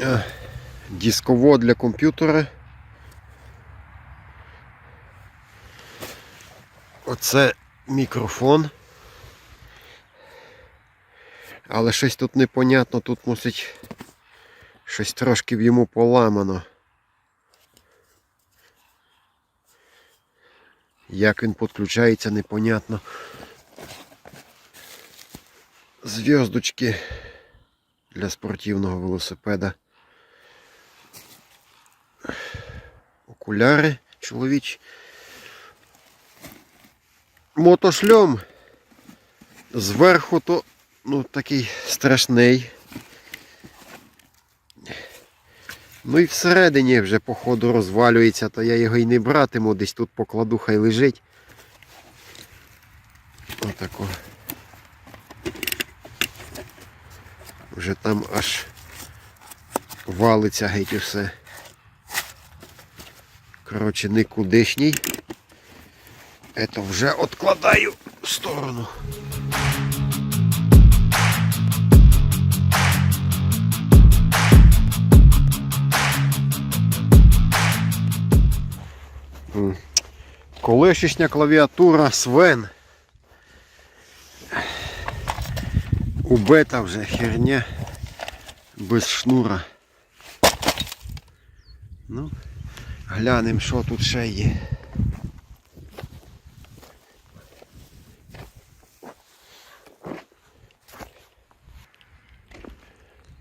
Е, Дисковод для комп'ютера. Оце мікрофон. Але щось тут непонятно, тут мусить щось трошки в йому поламано. Як він підключається, непонятно. Зв'язочки для спортивного велосипеда. Окуляри чоловічі. Мотошльом зверху то ну, такий страшний. Ну і всередині вже походу розвалюється, то я його і не братиму, десь тут покладу, хай лежить. Отако. Вже там аж валиться геть усе. Коротше, никудишній. Это вже откладаю в сторону. М. Колишечня клавіатура Свен. Убита вже херня без шнура. Ну, глянемо, що тут ще є.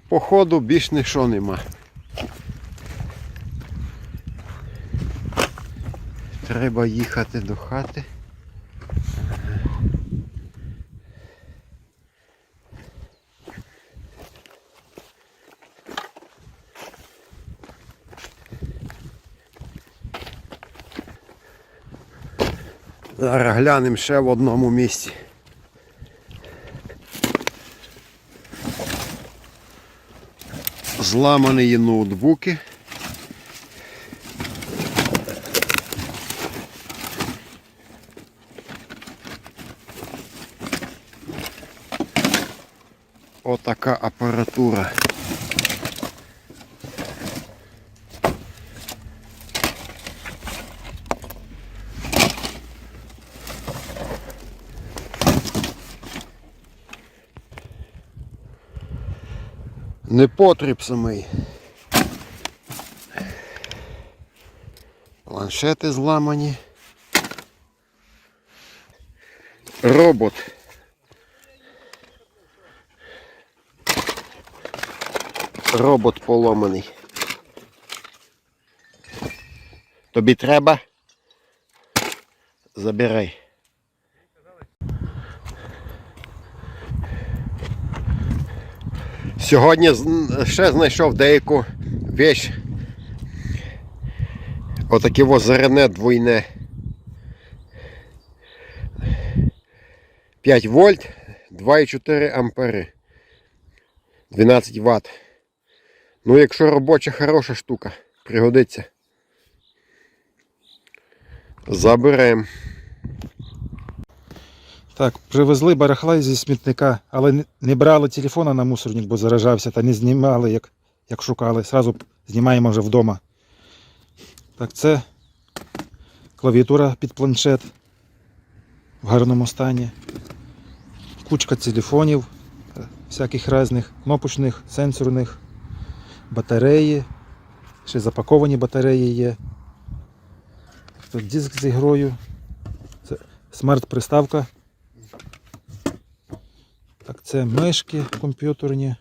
Походу більш нічого нема. Треба їхати до хати. Зараз глянемо ще в одному місці. Зламані ноутбуки. Отака апаратура. Непотріб самий. Планшети зламані. Робот. Робот поломаний. Тобі треба? Забирай. Сьогодні ще знайшов деяку вещь. Отаке во зелене двойне. 5 вольт, 2,4 ампери. 12 Вт. Ну, якщо робоча хороша штука, пригодиться. Заберемо. Так, привезли барахла зі смітника, але не- брали телефона на мусорник, бо заражався, та не знімали, як, як шукали. Сразу знімаємо вже вдома. Так, це клавіатура під планшет в гарному стані. Кучка телефонів, е, всяких різних, кнопочних, сенсорних, батареї. Ще запаковані батареї є. Тут диск з ігрою. Це смарт-приставка так, це мишки комп'ютерні.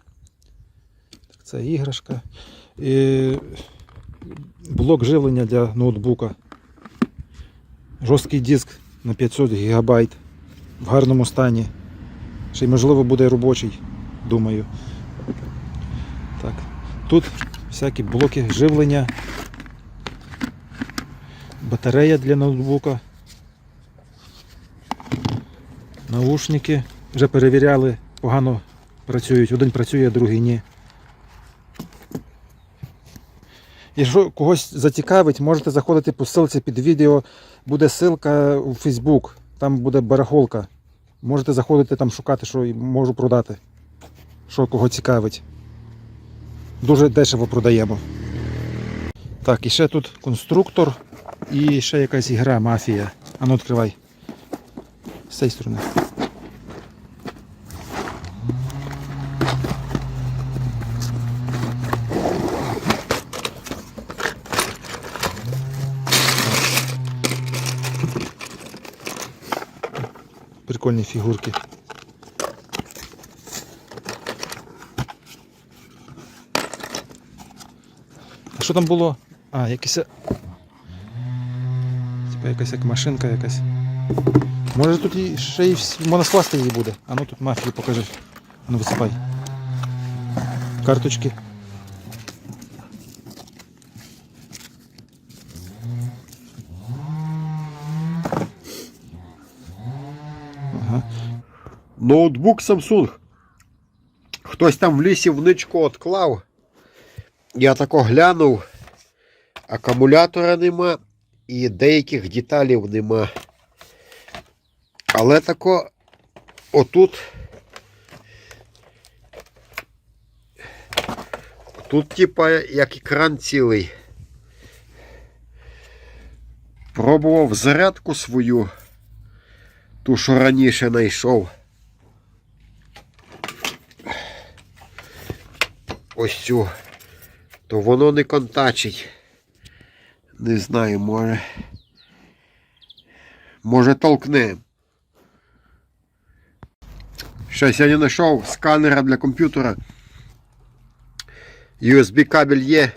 Так, це іграшка. І блок живлення для ноутбука. Жорсткий диск на 500 ГБ в гарному стані. Ще й можливо буде робочий, думаю. Так. Тут всякі блоки живлення. Батарея для ноутбука. Наушники. Вже перевіряли, погано працюють. Один працює, другий ні. Якщо когось зацікавить, можете заходити по ссылці під відео. Буде ссылка у Facebook, там буде барахолка. Можете заходити там шукати, що можу продати. Що кого цікавить. дуже дешево продаємо. Так, і ще тут конструктор і ще якась ігра мафія. Ану відкривай. З цієї сторони. Прикольні фігурки. А що там було? А, якась. Типа якась як машинка якась. Може тут і ще й вс- можна скласти її буде. А ну тут мафію покажи. Ну висипай. Карточки. Ноутбук Samsung. Хтось там в лісі вничку отклав. Я тако глянув. Акумулятора нема і деяких деталів нема. Але тако отут. Тут, типа, як екран цілий. Пробував зарядку свою, ту, що раніше знайшов. Ось цю, то воно не контачить. Не знаю, може. Може толкне. Щось я не знайшов сканера для комп'ютера. USB кабель є.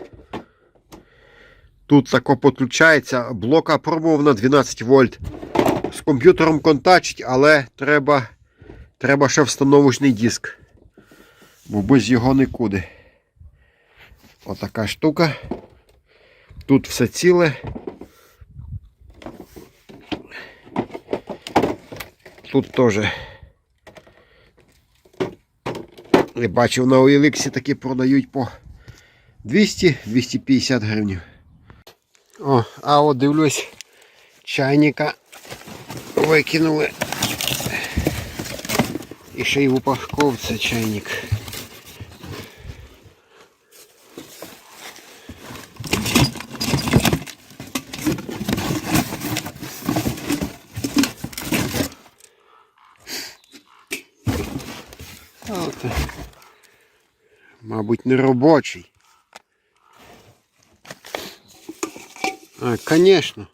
Тут тако підключається. Блока пробував на 12 вольт. З комп'ютером контачить, але треба, треба ще встановочний диск. Бо без його нікуди. Отака штука. Тут все ціле. Тут теж. Я бачив на OLX такі продають по 200-250 гривень. О, а от дивлюсь, чайника викинули. І ще й в упаковці чайник. Мабуть, не робочий. А, конечно.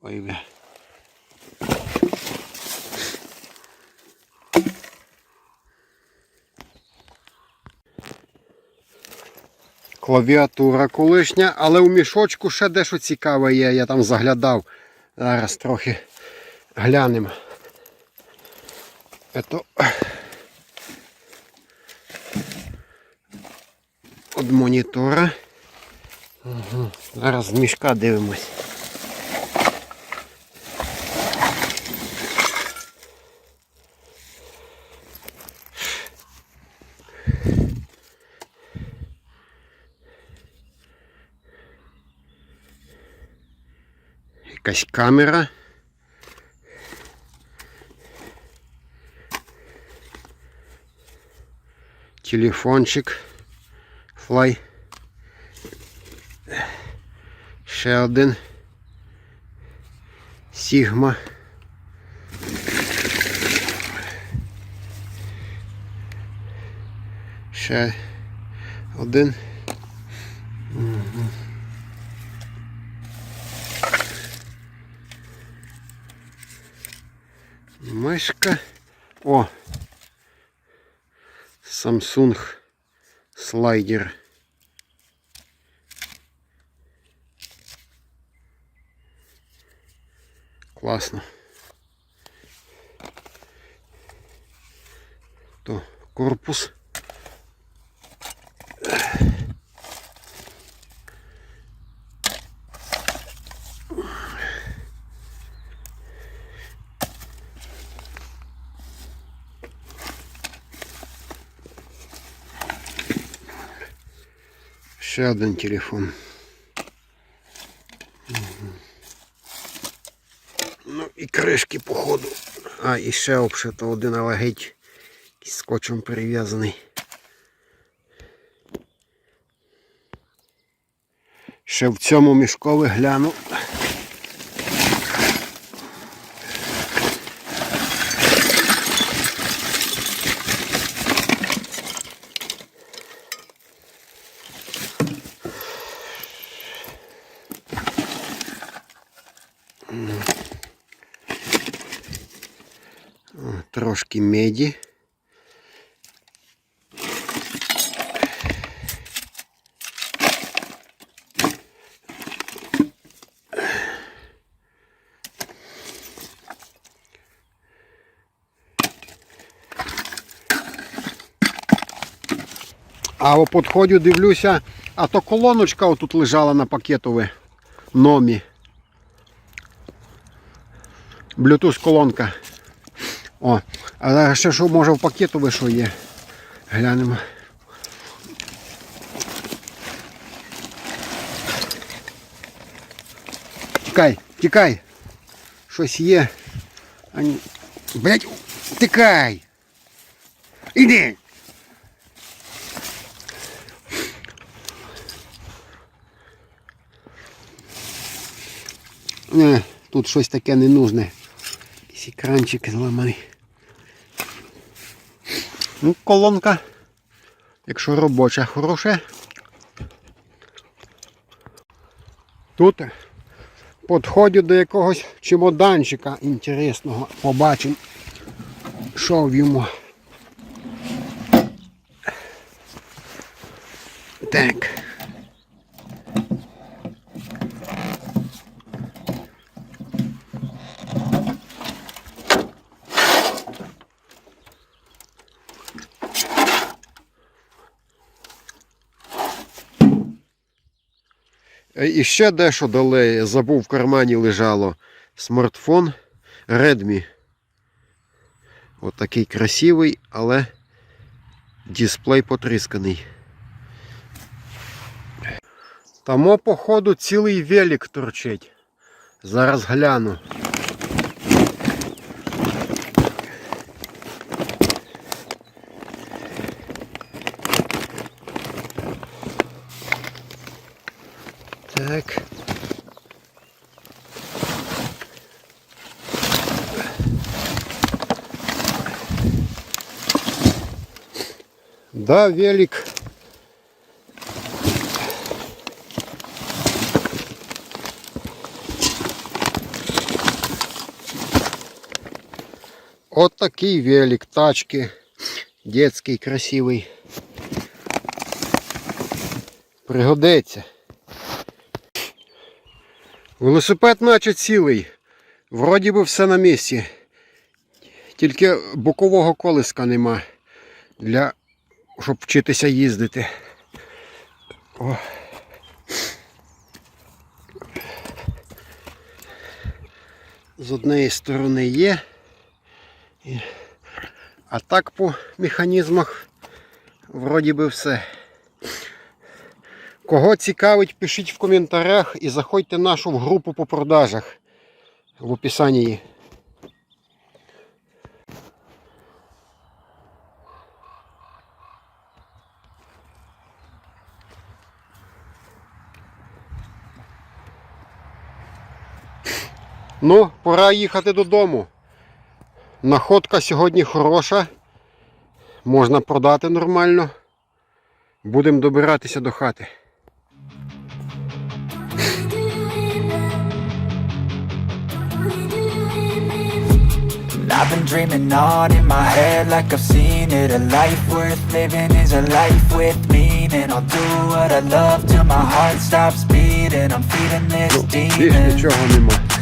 Ой, бля. Клавіатура колишня, але у мішочку ще дещо цікаве є, я там заглядав. Зараз трохи глянемо. Ето від монітора. Угу. Зараз з мішка дивимось. Якась камера. Телефончик. Флай. Ще один. Сігма. Ще один. Мишка. О! Samsung слайдер. Класно. То корпус. Ще один телефон. кришки, походу. А, і ще обшито один але геть скотчем перев'язаний. Ще в цьому мішкові гляну. Трошки меді. А по підходю дивлюся, а то колоночка отут лежала на пакетове номі. Bluetooth колонка. О, але ще що може в пакетове що є. Глянемо. Тікай, тікай. Щось є. А ні. Блять, тікай. Іди. Не, тут щось таке ненужне. Якийсь екранчик зламаний. Ну, колонка, якщо робоча, хороша. Тут підходжу до якогось чемоданчика інтересного. Побачимо, що в йому. Так. І ще дещо дали, забув в кармані лежало. Смартфон Redmi. От такий красивий, але дисплей потрісканий. Тамо, походу, цілий велик торчить. Зараз гляну. Да, велик. Вот такий велик, тачки. Детський, красивий. Пригодиться. Велосипед наче цілий. Вроді би все на місці. Тільки бокового колеска нема. Для... щоб вчитися їздити. О. З однієї сторони є. А так по механізмах вроді би все. Кого цікавить, пишіть в коментарях і заходьте нашу в групу по продажах в описанні. Ну, пора їхати додому. Находка сьогодні хороша. Можна продати нормально. Будемо добиратися до хати. I've been dreaming on in my head like I've seen it A life worth living is a life with meaning I'll do what I love till my heart stops beating I'm feeding this demon.